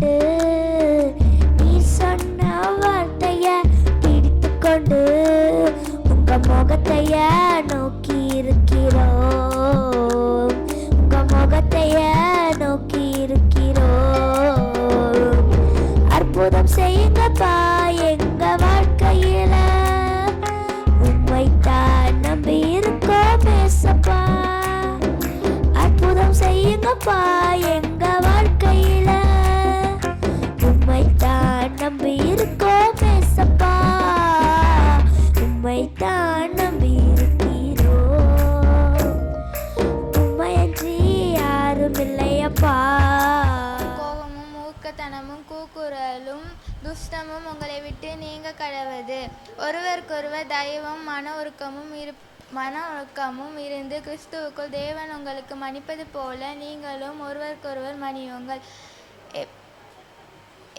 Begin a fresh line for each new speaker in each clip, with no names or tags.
கொண்டு நீ சொன்ன வார்த்தைய பிடித்து கொண்டு உங்க முகத்தைய நோக்கி இருக்கிறோம். உங்க முகத்தைய நோக்கி இருக்கிறோம். அற்புதம் செய்யுங்கப்பா எங்க வாழ்க்கையில. உண்மைத்தான் நம்பி இருக்கோம் பேசப்பா அற்புதம் செய்யுங்கப்பா எங்க
துஷ்டமும் உங்களை விட்டு நீங்க கடவது. ஒருவருக்கொருவர் தெய்வம் மன உருக்கமும் இரு மன ஒழுக்கமும் இருந்து கிறிஸ்துவுக்குள் தேவன் உங்களுக்கு மன்னிப்பது போல நீங்களும் ஒருவருக்கொருவர் மன்னியுங்கள்.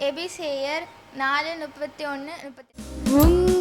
எபிசேயர் நாலு முப்பத்தி ஒன்று முப்பத்தி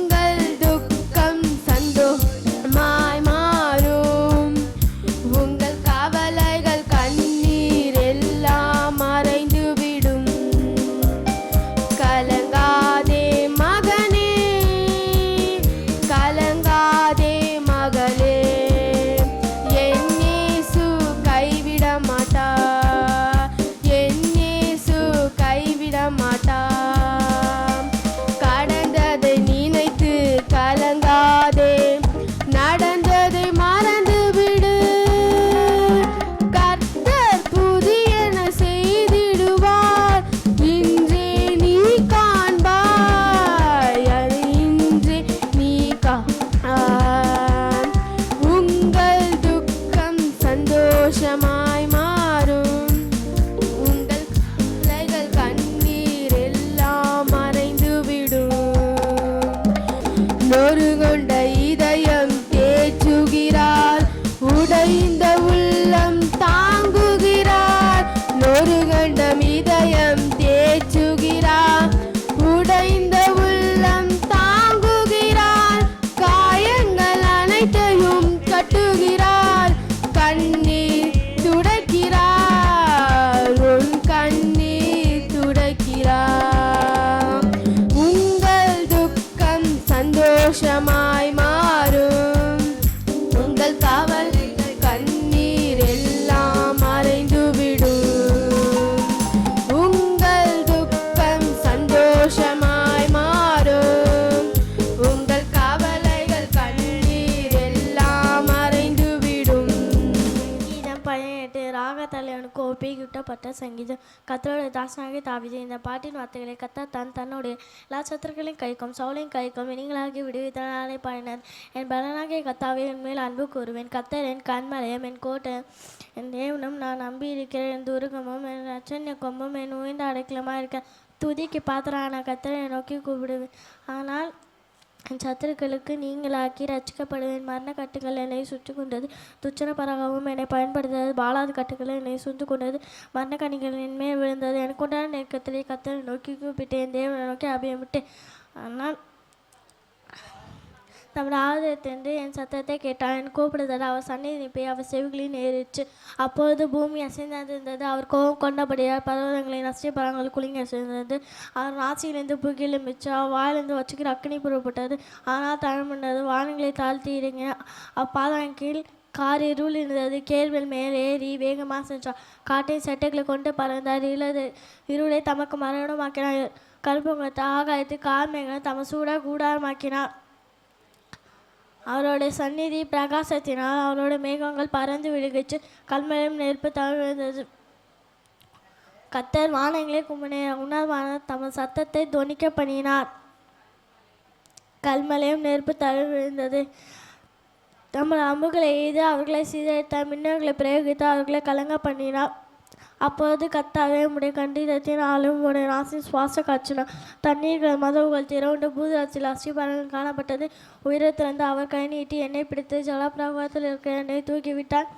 ராகத்தலைவனுக்கு ஒப்பிக்கிட்டப்பட்ட சங்கீதம். கத்தருடைய தாசனாகிய தாவிது இந்த பாட்டின் வார்த்தைகளை கத்த தன் தன்னுடைய எல்லா சத்துருக்களையும் கைக்கும் சவுளையும் கைக்கும் இனிங்களாகி விடுவித்தனாலே பாடினார். என் பலனாகிய கத்தாவை என் மேல் அன்பு கூறுவேன். கத்தர் என் கண்மலையம் என் கோட்டை என் தேவனும் நான் நம்பி இருக்கிறேன் என் துருகமும் என் ரச்சன்ய கொம்பும் என் உயர்ந்த அடைக்கலமாக இருக்க துதிக்கு பாத்திரான கத்தரை நோக்கி கூப்பிடுவேன். ஆனால் சத்துருக்களுக்கு நீங்களாக்கி ரட்சிக்கப்படுவேன் மரண கட்டுகள் என்னை சுற்றி கொண்டது துச்சன பரகவும் என்னை பயன்படுத்தது பாலாது கட்டுகள் என்னை சுந்து கொண்டது மரண கணிகள் என் விழுந்தது. எனக்குண்டான நெருக்கத்திலே கத்தனை நோக்கி கூப்பிட்டேன். தேவனை நோக்கி அபியமிட்டேன் ஆனால் தம் ஆதரத்தின்று என் சத்தத்தை கேட்டாள் என் கூப்பிடுதல் அவர் சந்நிதி போய் அவர் செவிகளில் நேரிச்சு அப்போது பூமி அசைந்திருந்தது. அவர் கோபம் கொண்டபடியால் பர்வதங்களை நஷ்ட பழங்கள் குலுங்கி அசைந்திருந்தது அவர் நாசியிலிருந்து புகிலும் மிச்சம் அவர் வாயிலிருந்து வச்சுக்கிற அக்னி புறப்பட்டது. ஆனால் தமிழ்மண்டது வானங்களை தாழ்த்தி இறங்கின அப்பாதான் கீழ் கார் இருள் இருந்தது கேள்வல் மேல் ஏறி வேகமாக சென்றார் காட்டின் செட்டைகளை கொண்டு பறந்தார். இளது இருளை தமக்கு மரணமாக்கினார். கருப்புங்கத்தை ஆகாயத்து கார்மேகனை தம சூட கூடாரமாக்கினார். அவருடைய சந்நிதி பிரகாசத்தினால் அவரோட மேகங்கள் பறந்து விழுகிச்சு கல்மழையும் நெருப்பு தவிர்ந்தது கத்தர் வானங்களை கும்பினே உணர்வான தமது சத்தத்தை தொனிக்க பண்ணினார். கல்மலையும் நெருப்பு தழுவிழுந்தது தமது அம்புகளை எய்து அவர்களை சீரழித்தார் மின்னல்களை பிரயோகித்து அவர்களை கலங்க பண்ணினார். அப்போது கத்தாவே உடைய கண்டிதத்தினாலும் உடைய நாசின் சுவாச காற்றினார் தண்ணீர்கள் மதவுகள் திறவுண்டு பூதராட்சியில் அஸ்திபாரங்கள் காணப்பட்டது. உயரத்திலிருந்து அவர் கை நீட்டி என்னை பிடித்து ஜலப்பிரவாகத்தில் இருக்கிற எண்ணெய் தூக்கிவிட்டார்.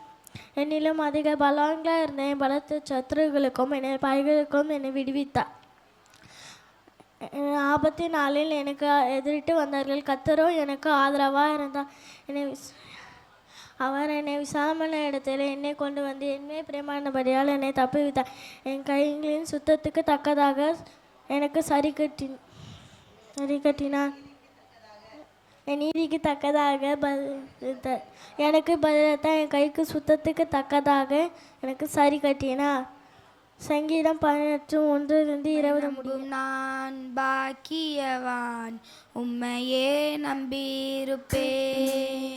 என்னிலும் அதிக பலவான்களாக இருந்தேன் பலத்து பலத்த சத்துருகளுக்கும் என்னை பைகளுக்கும் என்னை விடுவித்தார். என் ஆபத்து நாளில் எனக்கு எதிரிட்டு வந்தார்கள். கத்தரோ எனக்கு ஆதரவாக இருந்தார். என்னை அவர் என்னை விசாலமான இடத்தில் என்னை கொண்டு வந்து என்னை பிரேமானபடியால் என்னை தப்புவித்தார் என் கைகளின் சுத்தத்துக்கு தக்கதாக எனக்கு சரி கட்டி சரி கட்டினார். என் நீதிக்கு தக்கதாக பதில் எனக்கு பதிலத்தான் என் கைக்கு சுத்தத்துக்கு தக்கதாக எனக்கு சரி கட்டினார். சங்கீதம் பதினெட்டு ஒன்றிலிருந்து இருபது முடியும்
நான் பாக்கியவான். உம்மையே நம்பியிருப்பேன்.